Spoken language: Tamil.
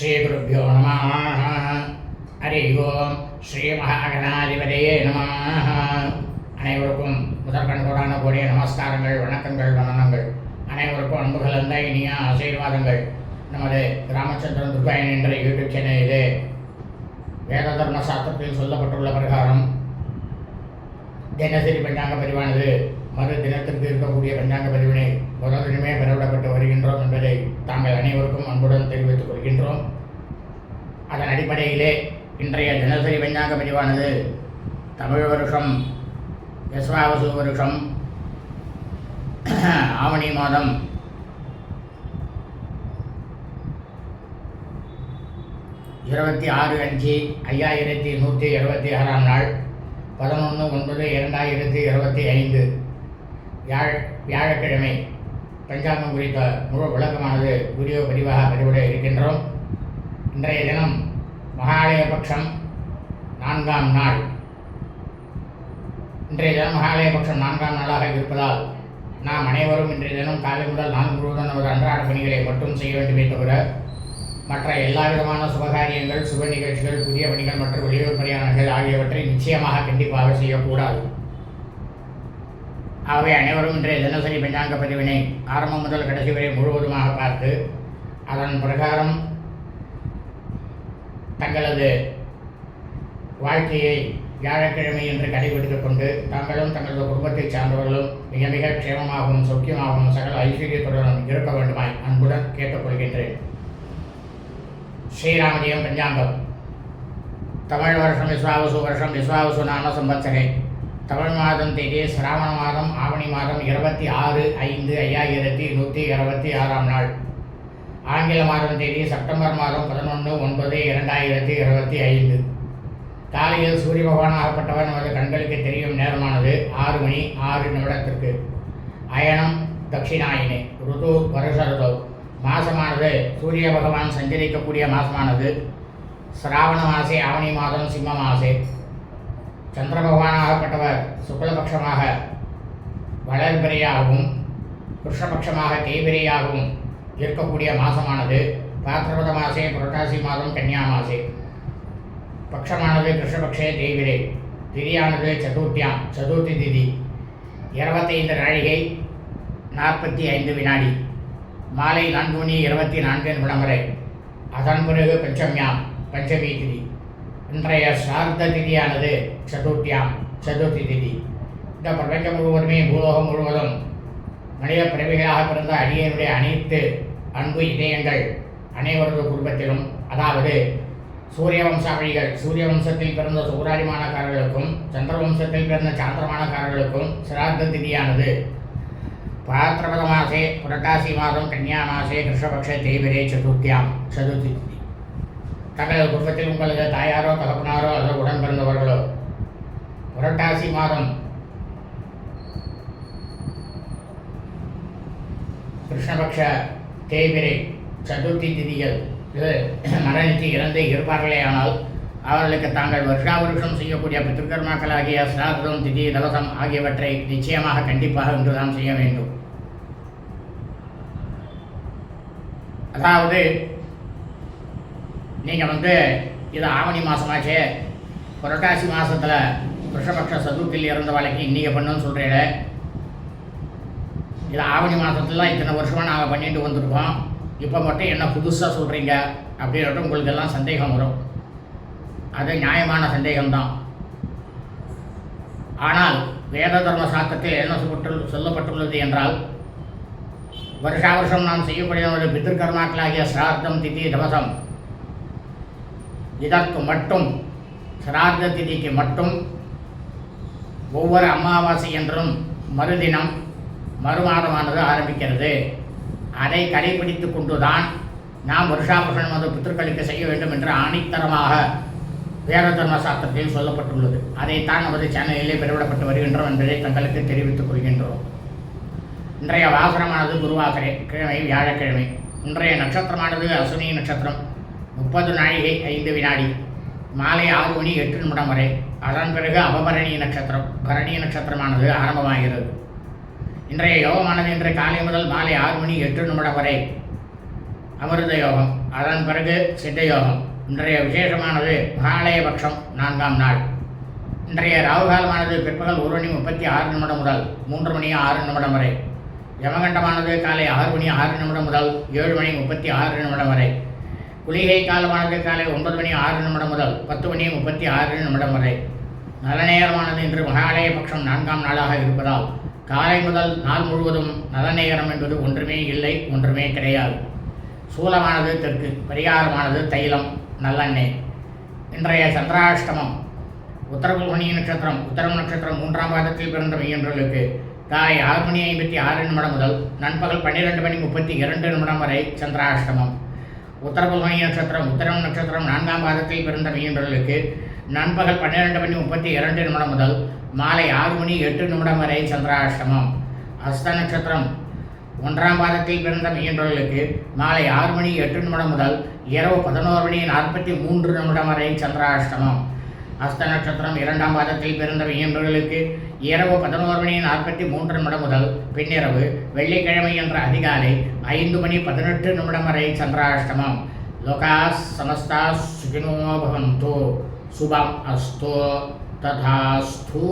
ஸ்ரீகுருப்போ நம. ஹரி ஓம். ஸ்ரீ மகாகணாதிபதியே நம. அனைவருக்கும் முதற்கண்கோடான கூடிய நமஸ்காரங்கள் வணக்கங்கள் வணனங்கள் அனைவருக்கும் அன்பு கலந்த இனிய ஆசீர்வாதங்கள். நமது ராமச்சந்திரன் துர்காயன் என்ற யூடியூப் சேனல் இது வேத தர்ம சாஸ்திரத்தில் சொல்லப்பட்டுள்ள பிரகாரம் தினசரி பெண்ணாக பதிவானது மறு இருக்கக்கூடிய பஞ்சாங்க பதிவினை முதல் தினமே பெறவிடப்பட்டு வருகின்றோம் என்பதை தாங்கள் அனைவருக்கும் அன்புடன் தெரிவித்துக் கொள்கின்றோம். அதன் அடிப்படையிலே இன்றைய தினசரி பஞ்சாங்க பதிவானது தமிழ் வருஷம் விஸ்வாவசு வருஷம் ஆவணி மாதம். இருபத்தி ஆறு அஞ்சு ஐயாயிரத்தி நூற்றி இருபத்தி ஆறாம் நாள் பதினொன்று ஒன்பது இரண்டாயிரத்தி இருபத்தி ஐந்து. வியாழ வியாழக்கிழமை பஞ்சாங்கம் குறித்த முழு விளக்கமானது வீடியோ பதிவாக பதிவிட இருக்கின்றோம். இன்றைய தினம் மகாலய பட்சம் நான்காம் நாள். இன்றைய தினம் மகாலய பட்சம் நான்காம் நாளாக இருப்பதால் நாம் அனைவரும் இன்றைய தினம் காலை முதல் நாள் முழுவதும் நமது அன்றாட பணிகளை மட்டும் செய்ய வேண்டுமே தவிர மற்ற எல்லா விதமான சுபகாரியங்கள் சுப நிகழ்ச்சிகள் புதிய பணிகள் மற்றும் வெளியூர் பணியாளர்கள் ஆகியவற்றை நிச்சயமாக கண்டிப்பாக செய்யக்கூடாது. ஆகவே அனைவரும் இன்றைய தினசரி பஞ்சாங்க பதிவினை ஆரம்பம் முதல் கடைசி வரை முழுவதுமாக பார்த்து அதன் பிரகாரம் தங்களது வாழ்க்கையை வியாழக்கிழமை என்று கடைபிடித்துக் கொண்டு தாங்களும் தங்களது குடும்பத்தைச் சார்ந்தவர்களும் மிக மிக க்ஷேமமாகவும் சௌக்கியமாகவும் சகல ஐஸ்வர்யத்துடனும் இருக்க வேண்டுமாய் அன்புடன் கேட்டுக்கொள்கின்றேன். ஸ்ரீராமஜெயம் பஞ்சாங்கம். தமிழ் வருஷம் விஸ்வாவசு வருஷம் விஸ்வாவசு நாம சம்பத்சரே தமிழ் மாதம் தேதி சிராவண மாதம் ஆவணி மாதம் இருபத்தி ஆறு ஐந்து ஐயாயிரத்தி நூற்றி இருபத்தி ஆறாம் நாள். ஆங்கில மாதம் தேதி செப்டம்பர் மாதம் பதினொன்று ஒன்பது இரண்டாயிரத்தி இருபத்தி ஐந்து. காலையில் சூரிய பகவான் ஆகப்பட்டவர் நமது கண்களுக்கு தெரியும் நேரமானது ஆறு மணி ஆறு நிமிடத்திற்கு. அயனம் தட்சிணாயினே ருது வருஷ மாதமானது மாசமானது சூரிய பகவான் சஞ்சரிக்கக்கூடிய மாசமானது. சிராவண மாசே ஆவணி மாதம் சிம்ம மாசே. சந்திர பகவானாகப்பட்டவர் சுக்லபக்ஷமாக வளர்பிரையாகவும் கிருஷ்ணபட்சமாக தேய்பிரையாகவும் இருக்கக்கூடிய மாதமானது பாத்திரபத மாசே புரட்டாசி மாதம் கன்னியா மாசே. பக்ஷமானது கிருஷ்ணபக்ஷே தேய்பிரை திதியானது சதுர்த்தியாம் சதுர்த்தி திதி. இருபத்தைந்து நாழிகை நாற்பத்தி ஐந்து வினாடி. மாலை நான்கு மணி இருபத்தி நான்கு நிமிடம் வரை. அதன் பிறகு பஞ்சமியாம் பஞ்சமி திதி. இன்றைய சார்த்த திதியானது சதுர்த்தியாம் சதுர்த்தி திதி இந்த பிரபஞ்சம் முழுவதுமே பூலோகம் முழுவதும் மனித பிறவிகளாக பிறந்த அடியனுடைய அனைத்து அன்பு இதயங்கள் அனைவரது குடும்பத்திலும் அதாவது சூரிய வம்சாவளிகள் சூரிய வம்சத்தில் பிறந்த சூராரிமானக்காரர்களுக்கும் சந்திர வம்சத்தில் பிறந்த சாந்திரமானக்காரர்களுக்கும் சிராத்த திதியானது. பாத்திரபத மாசே புரட்டாசி மாதம் கன்னியா மாசே கிருஷ்ணபக்ஷ தேவிரே சதுர்த்தியாம் சதுர்த்தி தங்களது குடும்பத்தில் உங்களது தாயாரோ தகப்பனாரோ அல்லது உடன் பிறந்தவர்களோ புரட்டாசி மாதம் கிருஷ்ணபக்ஷ தேய்பிரை சதுர்த்தி திதிகள் இது மரணித்து இறந்து இருப்பார்களே ஆனால் அவர்களுக்கு தாங்கள் வருஷா வருஷம் செய்யக்கூடிய பித்திருக்கர்மாக்களாகிய சிராதம் திதி தவசம் ஆகியவற்றை நிச்சயமாக கண்டிப்பாக இன்றுதான் செய்ய வேண்டும். அதாவது நீங்கள் வந்து இது ஆவணி மாதமாச்சே புரட்டாசி மாதத்தில் ரிஷபக்ஷ சதுர்த்தியில் இறந்த வேலைக்கு இன்றைக்கி பண்ணுன்னு சொல்கிறீங்க இது ஆவணி மாதத்துலாம் இத்தனை வருஷமாக நாங்கள் பண்ணிட்டு வந்திருக்கோம். இப்போ மட்டும் என்ன புதுசாக சொல்கிறீங்க அப்படின்ட்டு உங்களுக்கு எல்லாம் சந்தேகம் வரும். அது நியாயமான சந்தேகம்தான். ஆனால் வேத தர்ம சாஸ்திரத்தில் என்ன சொல்லப்பட்டு சொல்லப்பட்டுள்ளது என்றால் வருஷா வருஷம் நாம் செய்யக்கூடிய ஒரு பித்திருக்கர்மாக்களாகிய சிரார்த்தம் திதி தவசம் இதற்கு மட்டும் சிரார்த்த திதிக்கு மட்டும் ஒவ்வொரு அமாவாசை என்றும் மறுதினம் மறுமாதமானது ஆரம்பிக்கிறது. அதை கடைபிடித்து கொண்டுதான் நாம் வருஷாபுஷன் அது பித்திருக்களுக்கு செய்ய வேண்டும் என்று ஆணித்தரமாக வேத தர்ம சாஸ்திரத்தில் சொல்லப்பட்டுள்ளது. அதைத்தான் நமது சேனலிலே பெருவிடப்பட்டு வருகின்றோம் என்பதை தங்களுக்கு தெரிவித்துக் கொள்கின்றோம். இன்றைய வாசனமானது குருவாகரே கிழமை வியாழக்கிழமை. இன்றைய நட்சத்திரமானது அசுனி நட்சத்திரம். முப்பது நாழிகை ஐந்து வினாடி. மாலை ஆறு மணி எட்டு நிமிடம் வரை அதன் பிறகு அபபரணி நட்சத்திரம் பரணி நட்சத்திரமானது ஆரம்பமாகிறது. இன்றைய யோகமானது இன்று காலை முதல் மாலை ஆறு மணி எட்டு நிமிடம் வரை அமிர்த யோகம் அதன் பிறகு சித்த யோகம். இன்றைய விசேஷமானது மகாலய பட்சம் நான்காம் நாள். இன்றைய ராகுகாலமானது பிற்பகல் ஒரு மணி முப்பத்தி ஆறு நிமிடம் முதல் மூன்று மணி ஆறு நிமிடம் வரை. யமகண்டமானது காலை ஆறு மணி ஆறு நிமிடம் முதல் ஏழு மணி முப்பத்தி ஆறு நிமிடம் வரை. குளிகை காலமானது காலை ஒன்பது மணி ஆறு நிமிடம் முதல் பத்து மணி முப்பத்தி ஆறு நிமிடம் வரை. நல்ல நேரமானது இன்று மகாலய பட்சம் நான்காம் நாளாக இருப்பதால் காலை முதல் நாள் முழுவதும் நல்ல நேரம் என்பது ஒன்றுமே இல்லை ஒன்றுமே கிடையாது. சூலமானது தெற்கு பரிகாரமானது தைலம் நல்லெண்ணெய். இன்றைய சந்திராஷ்டமம் உத்தரகுல்மணி நட்சத்திரம் உத்தரம் நட்சத்திரம் மூன்றாம் பாதத்தில் பிறந்த மையன்றர்களுக்கு காலை ஆறு மணி ஐம்பத்தி ஆறு நிமிடம் முதல் நண்பகல் பன்னிரெண்டு மணி முப்பத்தி இரண்டு நிமிடம் வரை சந்திராஷ்டமம். உத்தரகுல்மணி நட்சத்திரம் உத்தரம் நட்சத்திரம் நான்காம் பாதத்தில் பிறந்த மையன்றர்களுக்கு நண்பகல் பன்னிரெண்டு மணி முப்பத்தி இரண்டு நிமிடம் முதல் மாலை ஆறு மணி எட்டு நிமிடம் வரை சந்திராஷ்டமம். அஸ்த நட்சத்திரம். ஒன்றாம் பாதத்தில் பிறந்த மையன்றர்களுக்கு மாலை ஆறு மணி எட்டு நிமிடம் முதல் இரவு பதினோரு மணி நாற்பத்தி மூன்று நிமிடம் வரை சந்திராஷ்டமம். அஸ்த நட்சத்திரம் இரண்டாம் பாதத்தில் பிறந்த மையன்றர்களுக்கு இரவு பதினோரு மணி நாற்பத்தி மூன்று நிமிடம் முதல் பின்னிரவு வெள்ளிக்கிழமை என்ற அதிகாலை ஐந்து மணி பதினெட்டு நிமிடம் வரை சந்திராஷ்டமம். லோகா சமஸ்தா சுகினோ பவந்து சுபம் அஸ்தோ. ததாஸ்தூ.